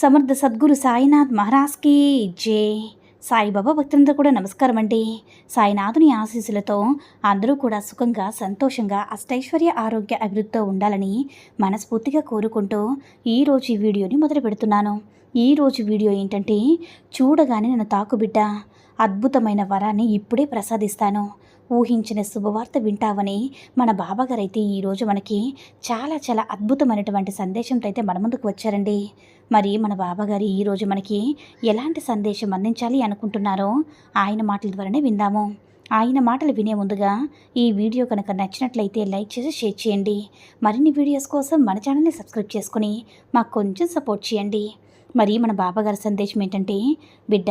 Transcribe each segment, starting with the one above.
సమర్థ సద్గురు సాయినాథ్ మహారాజ్కి జై. సాయిబాబా భక్తులంతా కూడా నమస్కారం అండి. సాయినాథుని ఆశీస్సులతో అందరూ కూడా సుఖంగా సంతోషంగా అష్టైశ్వర్య ఆరోగ్య అభివృద్ధితో ఉండాలని మనస్ఫూర్తిగా కోరుకుంటూ ఈరోజు ఈ వీడియోని మొదలు పెడుతున్నాను. ఈరోజు వీడియో ఏంటంటే చూడగానే నన్ను తాకుబిడ్డ అద్భుతమైన వరాన్ని ఇప్పుడే ప్రసాదిస్తాను. ఊహించిన శుభవార్త వింటావని మన బాబాగారైతే ఈరోజు మనకి చాలా చాలా అద్భుతమైనటువంటి సందేశంతో అయితే మన ముందుకు వచ్చారండి. మరి మన బాబాగారు ఈరోజు మనకి ఎలాంటి సందేశం అందించాలి అనుకుంటున్నారో ఆయన మాటల ద్వారానే విందాము. ఆయన మాటలు వినే ముందుగా ఈ వీడియో కనుక నచ్చినట్లయితే లైక్ చేసి షేర్ చేయండి. మరిన్ని వీడియోస్ కోసం మన ఛానల్ని సబ్స్క్రైబ్ చేసుకుని మాకు కొంచెం సపోర్ట్ చేయండి. మరి మన బాబాగారి సందేశం ఏంటంటే బిడ్డ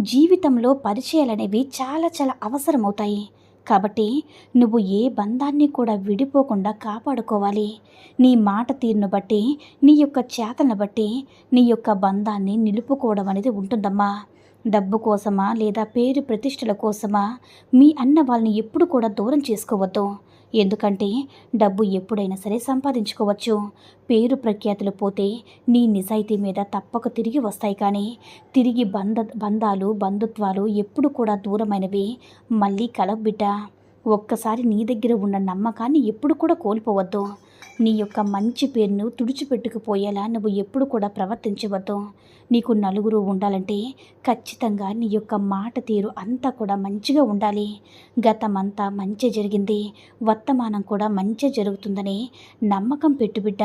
జీవితంలో పరిచయాలు అనేవి చాలా చాలా అవసరమవుతాయి. కాబట్టి నువ్వు ఏ బంధాన్ని కూడా విడిపోకుండా కాపాడుకోవాలి. నీ మాట తీరును బట్టి నీ యొక్క చేతను బట్టి నీ యొక్క బంధాన్ని నిలుపుకోవడం అనేది ఉంటుందమ్మా. డబ్బు కోసమా లేదా పేరు ప్రతిష్టల కోసమా మీ అన్న వాళ్ళని ఎప్పుడు కూడా దూరం చేసుకోవద్దు. ఎందుకంటే డబ్బు ఎప్పుడైనా సరే సంపాదించుకోవచ్చు. పేరు ప్రఖ్యాతులు పోతే నీ నిజాయితీ మీద తప్పక తిరిగి వస్తాయి కానీ తిరిగి బంధ బంధాలు బంధుత్వాలు ఎప్పుడు కూడా దూరమైనవి. మళ్ళీ కలబిడ్డ ఒక్కసారి నీ దగ్గర ఉన్న నమ్మకాన్ని ఎప్పుడు కూడా కోల్పోవద్దు. నీ యొక్క మంచి పేరును తుడిచిపెట్టుకుపోయేలా నువ్వు ఎప్పుడు కూడా ప్రవర్తించవద్దు. నీకు నలుగురు ఉండాలంటే ఖచ్చితంగా నీ యొక్క మాట తీరు అంతా కూడా మంచిగా ఉండాలి. గతమంతా మంచి జరిగింది. వర్తమానం కూడా మంచి జరుగుతుందని నమ్మకం పెట్టుబిడ్డ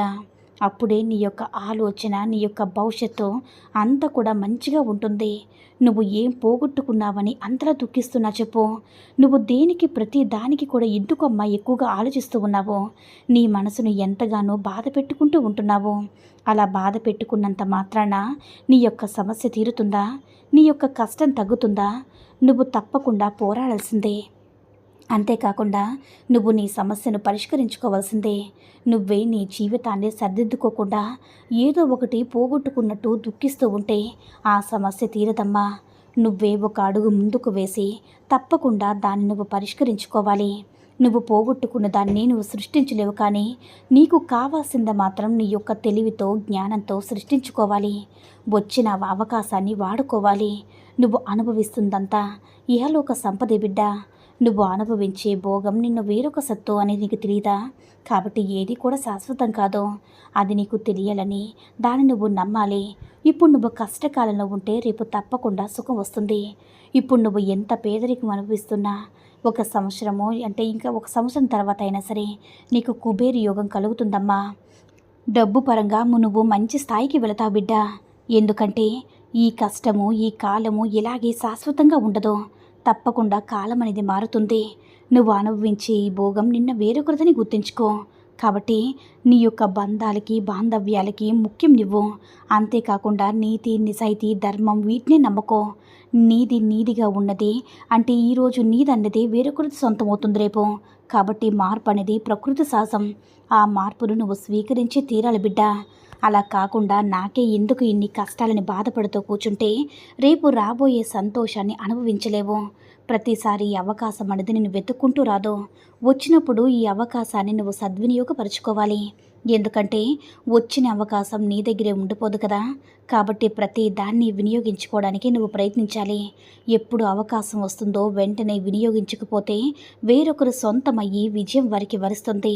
అప్పుడే నీ యొక్క ఆలోచన నీ యొక్క భవిష్యత్తు అంత కూడా మంచిగా ఉంటుంది. నువ్వు ఏం పోగొట్టుకున్నావని అంతలా దుఃఖిస్తున్నా చెప్పు. నువ్వు దేనికి ప్రతి దానికి కూడా ఎందుకమ్మా ఎక్కువగా ఆలోచిస్తూ ఉన్నావు? నీ మనసును ఎంతగానో బాధ పెట్టుకుంటూ ఉంటున్నావు. అలా బాధ పెట్టుకున్నంత మాత్రాన నీ యొక్క సమస్య తీరుతుందా? నీ యొక్క కష్టం తగ్గుతుందా? నువ్వు తప్పకుండా పోరాడాల్సిందే. అంతేకాకుండా నువ్వు నీ సమస్యను పరిష్కరించుకోవాల్సిందే. నువ్వే నీ జీవితాన్ని సర్దిద్దుకోకుండా ఏదో ఒకటి పోగొట్టుకున్నట్టు దుఃఖిస్తూ ఉంటే ఆ సమస్య తీరదమ్మా. నువ్వే ఒక అడుగు ముందుకు వేసి తప్పకుండా దాన్ని నువ్వు పరిష్కరించుకోవాలి. నువ్వు పోగొట్టుకున్న దాన్ని నువ్వు సృష్టించలేవు కానీ నీకు కావాల్సింది మాత్రం నీ యొక్క తెలివితో జ్ఞానంతో సృష్టించుకోవాలి. వచ్చిన అవకాశాన్ని వాడుకోవాలి. నువ్వు అనుభవిస్తుందంతా ఇహలోక సంపదే బిడ్డ. నువ్వు అనుభవించే భోగం నిన్ను వేరొక సత్తు అనేది నీకు తెలియదా కాబట్టి ఏది కూడా శాశ్వతం కాదు. అది నీకు తెలియాలని దాన్ని నువ్వు నమ్మాలి. ఇప్పుడు నువ్వు కష్టకాలంలో ఉంటే రేపు తప్పకుండా సుఖం వస్తుంది. ఇప్పుడు నువ్వు ఎంత పేదరికం అనుభవిస్తున్నా ఒక సంవత్సరము అంటే ఇంకా ఒక సంవత్సరం తర్వాత అయినా సరే నీకు కుబేరు యోగం కలుగుతుందమ్మా. డబ్బు పరంగా నువ్వు మంచి స్థాయికి వెళతావు బిడ్డ. ఎందుకంటే ఈ కష్టము ఈ కాలము ఇలాగే శాశ్వతంగా ఉండదు. తప్పకుండా కాలం అనేది మారుతుంది. నువ్వు అనుభవించే ఈ భోగం నిన్న వేరొకరిదని గుర్తుంచుకో. కాబట్టి నీ యొక్క బంధాలకి బాంధవ్యాలకి ముఖ్యం నువ్వు. అంతేకాకుండా నీతి నిజాయితీ ధర్మం వీటినే నమ్మకో. నీది నీదిగా ఉన్నది అంటే ఈరోజు నీదన్నది వేరొకరిది సొంతమవుతుంది రేపు. కాబట్టి మార్పు అనేది ప్రకృతి సాహసం. ఆ మార్పును నువ్వు స్వీకరించి తీరాలి బిడ్డ. అలా కాకుండా నాకే ఎందుకు ఇన్ని కష్టాలని బాధపడుతూ కూర్చుంటే రేపు రాబోయే సంతోషాన్ని అనుభవించలేవు. ప్రతిసారి ఈ అవకాశం అనేది నేను వెతుక్కుంటూ రాదు. వచ్చినప్పుడు ఈ అవకాశాన్ని నువ్వు సద్వినియోగపరచుకోవాలి. ఎందుకంటే వచ్చిన అవకాశం నీ దగ్గరే ఉండిపోదు కదా. కాబట్టి ప్రతి దాన్ని వినియోగించుకోవడానికి నువ్వు ప్రయత్నించాలి. ఎప్పుడు అవకాశం వస్తుందో వెంటనే వినియోగించకపోతే వేరొకరు సొంతమయ్యి విజయం వారికి వరుస్తుంది.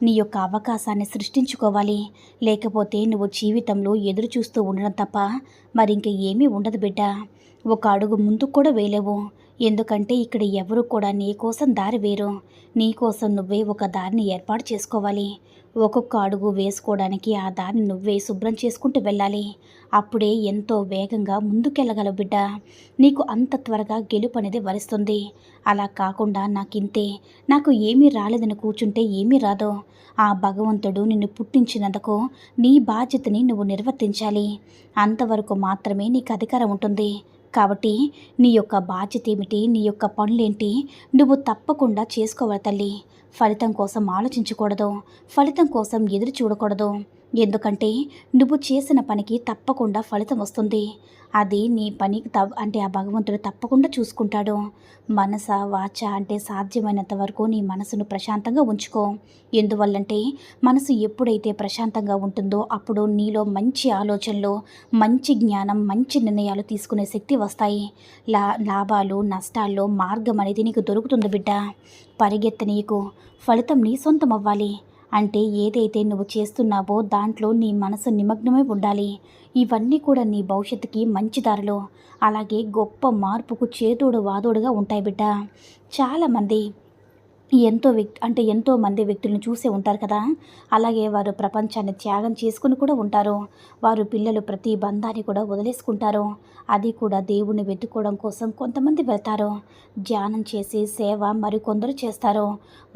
నీ యొక్క అవకాశాన్ని సృష్టించుకోవాలి. లేకపోతే నువ్వు జీవితంలో ఎదురు చూస్తూ ఉండడం తప్ప మరింక ఏమీ ఉండదు బిడ్డ. ఒక అడుగు ముందుకు కూడా వేయలేవు. ఎందుకంటే ఇక్కడ ఎవరు కూడా నీ కోసం దారి వేరు నీ కోసం నువ్వే ఒక దారిని ఏర్పాటు చేసుకోవాలి. ఒక్కొక్క అడుగు వేసుకోవడానికి ఆ దారిని నువ్వే శుభ్రం చేసుకుంటూ వెళ్ళాలి. అప్పుడే ఎంతో వేగంగా ముందుకెళ్ళగలవు బిడ్డ. నీకు అంత త్వరగా గెలుపు అనేది వరిస్తుంది. అలా కాకుండా నాకింతే నాకు ఏమీ రాలేదని కూర్చుంటే ఏమీ రాదు. ఆ భగవంతుడు నిన్ను పుట్టించినందుకు నీ బాధ్యతని నువ్వు నిర్వర్తించాలి. అంతవరకు మాత్రమే నీకు అధికారం ఉంటుంది. కాబట్టి నీ యొక్క బాధ్యత ఏమిటి నీ యొక్క పనులేంటి నువ్వు తప్పకుండా చేసుకోవాలి తల్లి. ఫలితం కోసం ఆలోచించకూడదు. ఫలితం కోసం ఎదురు చూడకూడదు. ఎందుకంటే నువ్వు చేసిన పనికి తప్పకుండా ఫలితం వస్తుంది. అది నీ పని తవ్ అంటే ఆ భగవంతుడు తప్పకుండా చూసుకుంటాడు. మనస వాచ అంటే సాధ్యమైనంత వరకు నీ మనసును ప్రశాంతంగా ఉంచుకో. ఎందువల్లంటే మనసు ఎప్పుడైతే ప్రశాంతంగా ఉంటుందో అప్పుడు నీలో మంచి ఆలోచనలు మంచి జ్ఞానం మంచి నిర్ణయాలు తీసుకునే శక్తి వస్తాయి. లా లాభాలు నష్టాల్లో మార్గం అనేది నీకు దొరుకుతుంది బిడ్డ. పరిగెత్త నీకు ఫలితం నీ సొంతం అవ్వాలి అంటే ఏదైతే నువ్వు చేస్తున్నావో దాంట్లో నీ మనసు నిమగ్నమై ఉండాలి. ఇవన్నీ కూడా నీ భవిష్యత్తుకి మంచి దారులు. అలాగే గొప్ప మార్పుకు చేదోడు వాదోడుగా ఉంటాయి బిడ్డ. చాలామంది ఎంతో వ్యక్తి అంటే ఎంతో మంది వ్యక్తులను చూసే ఉంటారు కదా. అలాగే వారు ప్రపంచాన్ని త్యాగం చేసుకుని కూడా ఉంటారు. వారు పిల్లలు ప్రతి బంధాన్ని కూడా వదిలేసుకుంటారు. అది కూడా దేవుణ్ణి వెతుక్కోవడం కోసం కొంతమంది వెళ్తారు. ధ్యానం చేసి సేవ మరికొందరు చేస్తారు.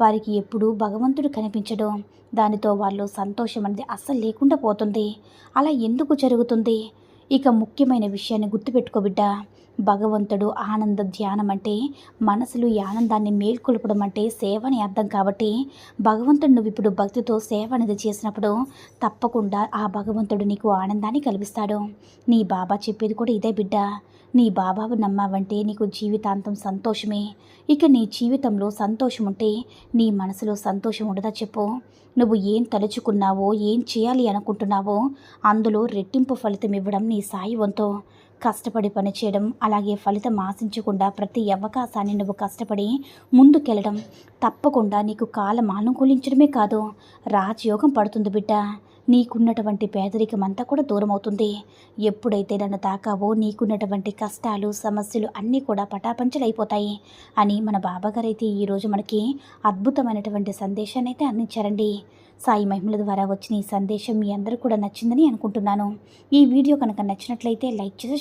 వారికి ఎప్పుడూ భగవంతుడు కనిపించడు. దానితో వాళ్ళు సంతోషం అనేది అస్సలు లేకుండా పోతుంది. అలా ఎందుకు జరుగుతుంది? ఇక ముఖ్యమైన విషయాన్ని గుర్తుపెట్టుకో బిడ్డ. భగవంతుడు ఆనంద ధ్యానం అంటే మనసులు ఈ ఆనందాన్ని మేల్కొల్పడం అంటే సేవ అని అర్థం కాబట్టి భగవంతుడు నువ్వు ఇప్పుడు భక్తితో సేవ అనేది చేసినప్పుడు తప్పకుండా ఆ భగవంతుడు నీకు ఆనందాన్ని కల్పిస్తాడు నీ బాబా చెప్పేది కూడా ఇదే బిడ్డ. నీ బాబావు నమ్మావంటే నీకు జీవితాంతం సంతోషమే. ఇక నీ జీవితంలో సంతోషం ఉంటే నీ మనసులో సంతోషం ఉండదా చెప్పు. నువ్వు ఏం తలుచుకున్నావో ఏం చేయాలి అనుకుంటున్నావో అందులో రెట్టింపు ఫలితం ఇవ్వడం నీ సాయి వంతో కష్టపడి పనిచేయడం అలాగే ఫలితం ఆశించకుండా ప్రతి అవకాశాన్ని నువ్వు కష్టపడి ముందుకెళ్ళడం తప్పకుండా నీకు కాలం అనుకూలించడమే కాదు. రాజయోగం పడుతుంది బిడ్డ. నీకున్నటువంటి పేదరికం అంతా కూడా దూరం అవుతుంది ఎప్పుడైతే నన్ను తాకావో నీకున్నటువంటి కష్టాలు సమస్యలు అన్నీ కూడా పటాపంచలైపోతాయి అని మన బాబాగారు అయితే ఈరోజు మనకి అద్భుతమైనటువంటి సందేశాన్ని అయితే అందించారండి. సాయి మహిమల ద్వారా వచ్చిన ఈ సందేశం మీ అందరూ కూడా నచ్చిందని అనుకుంటున్నాను. ఈ వీడియో కనుక నచ్చినట్లయితే లైక్ చేసి